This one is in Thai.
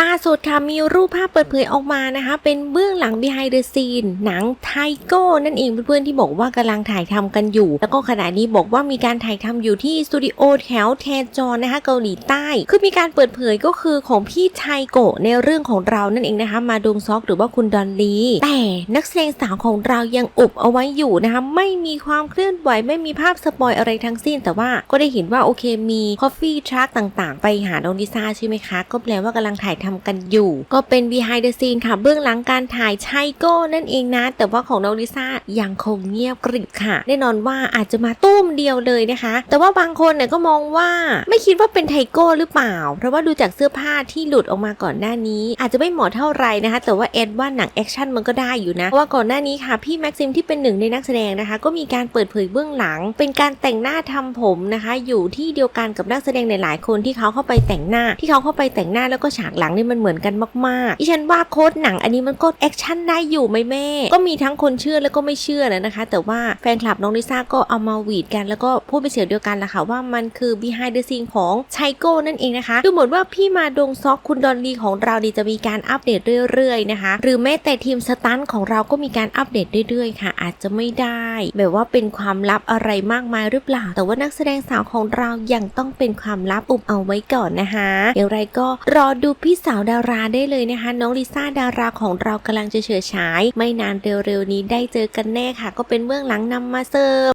ล่าสุดค่ะมีรูปภาพเปิดเผยออกมานะคะ เป็นเบื้องหลัง behind the scene หนังไทโก้นั่นเองเพื่อนๆที่บอกว่ากำลังถ่ายทำกันอยู่ แล้วก็ขณะนี้บอกว่ามีการถ่ายทำอยู่ที่สตูดิโอแถวแทจอนนะคะเกาหลีใต้ คือมีการเปิดเผยก็คือของพี่ไทโกะในเรื่องของเรานั่นเองนะคะ มาดงซอกหรือว่าคุณดอนลีแต่นักแสดงสาวของเรายังอุบเอาไว้อยู่นะคะไม่มีความเคลื่อนไหวไม่มีภาพสปอยอะไรทั้งสิ้น แต่ว่าก็ได้เห็นว่าโอเคมี Coffee Truck ต่างๆ ไปหาน้องลิซ่าใช่ไหมคะก็แปลว่ากำลังถ่ายทำกันอยู่ ก็เป็น behind the scene ค่ะ เบื้องหลังการถ่ายไชโก้นั่นเองนะ แต่ว่าของน้องลิซ่ายังคงเงียบกริบค่ะ แน่นอนว่าอาจจะมาตุ้มเดียวเลยนะคะ แต่ว่าบางคนเนี่ยก็มองว่าไม่คิดว่าเป็นไทโก้หรือเปล่า เพราะว่าดูจากเสื้อผ้าที่หลุดออกมาก่อนหน้านี้ อาจจะไม่เหมาะเท่าไหร่นะคะ แต่ว่าแอดว่าหนังแอคชั่นมันก็ได้อยู่นะ เพราะว่าก่อนหน้านี้ค่ะพี่แม็กซิมที่เป็นหนึ่งในนักแสดงนะคะ ก็มีการเปิดเผยเบื้องหลัง เป็นการแต่งหน้าทำผมนะคะ อยู่ที่เดียวกันกับนักแสดงหลายๆคนที่เขาเข้าไปแต่งหน้าที่เขาเข้าไปแต่งหน้าแล้วก็ฉากหลังนี่มันเหมือนกันมากๆดิฉันว่าโค้ดหนังอันนี้มันก็แอคชั่นได้อยู่ไหมแม่ ก็มีทั้งคนเชื่อแล้วก็ไม่เชื่อนะนะคะ แต่ว่าแฟนคลับน้องลิซ่าก็เอามาหวีดกันแล้วก็พูดเป็นเสียงเดียวกันแหละค่ะว่ามันคือ behind the scene ของไชโก้นั่นเองนะคะ ดูเหมือนว่าพี่มาดงซอกคุณดอนลีของเราดีจะมีการอัปเดตเรื่อยๆนะคะ หรือแม้แต่ทีมสตันท์ของเราก็มีการอัปเดตเรื่อยๆ ค่ะ อาจจะไม่ได้ แบบว่าเป็นความลับอะไรมากมายหรือเปล่า แต่ว่านักแสดงสาวของเรายังต้องเป็นความลับอุบเอาไว้ก่อนนะคะอย่างไรก็รอดูพี่สาวดาราได้เลยนะคะ น้องลิซ่าดาราของเรากำลังจะเฉิดฉาย ไม่นานเร็วๆนี้ได้เจอกันแน่ค่ะ ก็เป็นเบื้องหลังนำมาเสิร์ฟ